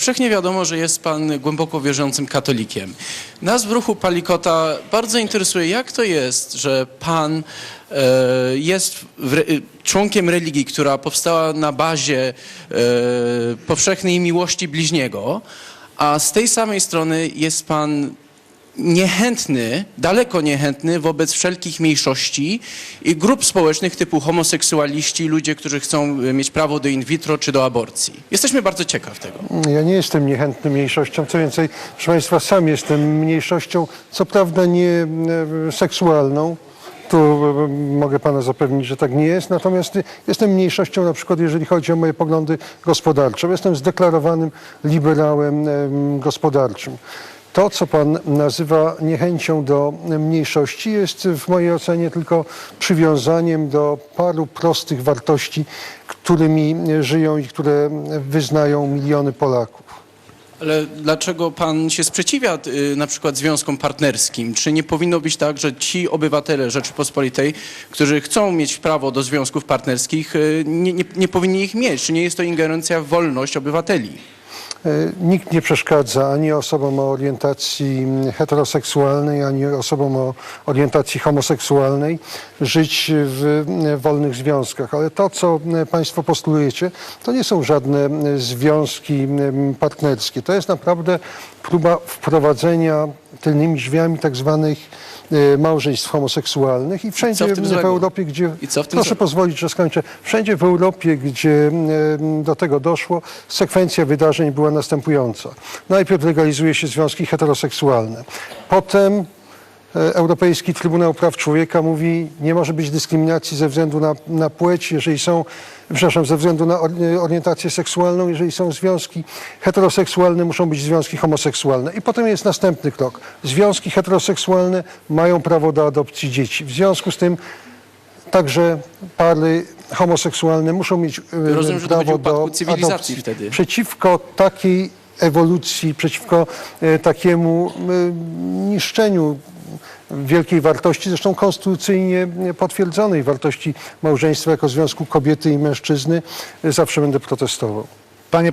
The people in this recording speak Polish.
Wszechnie wiadomo, że jest pan głęboko wierzącym katolikiem. Nas w ruchu Palikota bardzo interesuje, jak to jest, że pan e, jest re, członkiem religii, która powstała na bazie e, powszechnej miłości bliźniego, a z tej samej strony jest pan niechętny, daleko niechętny wobec wszelkich mniejszości i grup społecznych typu homoseksualiści, ludzie, którzy chcą e, mieć prawo do in vitro czy do aborcji. Jesteśmy bardzo ciekaw tego. Ja nie jestem niechętny mniejszością. Co więcej, proszę Państwa, sam jestem mniejszością, co prawda nie e, seksualną. Tu e, mogę Pana zapewnić, że tak nie jest. Natomiast jestem mniejszością na przykład, jeżeli chodzi o moje poglądy gospodarcze. Jestem zdeklarowanym liberałem em, gospodarczym. To, co Pan nazywa niechęcią do mniejszości, jest w mojej ocenie tylko przywiązaniem do paru prostych wartości, którymi żyją i które wyznają miliony Polaków. Ale dlaczego pan się sprzeciwia y, na przykład związkom partnerskim? Czy nie powinno być tak, że ci obywatele Rzeczypospolitej, którzy chcą mieć prawo do związków partnerskich, y, nie, nie, nie powinni ich mieć? Czy nie jest to ingerencja w wolność obywateli? E, Nikt nie przeszkadza ani osobom o orientacji heteroseksualnej, ani osobom o orientacji homoseksualnej żyć w e, wolnych związkach. Ale to, co e, Państwo postulujecie, to nie są żadne związki partnerskie. To jest naprawdę próba wprowadzenia tylnymi drzwiami tak zwanych małżeństw homoseksualnych i wszędzie w tym w złego? Europie, gdzie... I w Proszę złego? pozwolić, że skończę. Wszędzie w Europie, gdzie e, do tego doszło, sekwencja wydarzeń była następująca. Najpierw legalizuje się związki heteroseksualne. Potem Europejski Trybunał Praw Człowieka mówi, nie może być dyskryminacji ze względu na, na płeć, jeżeli są, przepraszam, ze względu na e, orientację seksualną, jeżeli są związki heteroseksualne, muszą być związki homoseksualne. I potem jest następny krok. Związki heteroseksualne mają prawo do adopcji dzieci. W związku z tym Także pary homoseksualne muszą mieć e, Rozumiem, prawo do cywilizacji adopcji. wtedy. Przeciwko takiej ewolucji, przeciwko e, takiemu e, niszczeniu wielkiej wartości, zresztą konstytucyjnie potwierdzonej wartości małżeństwa jako związku kobiety i mężczyzny, zawsze będę protestował. Panie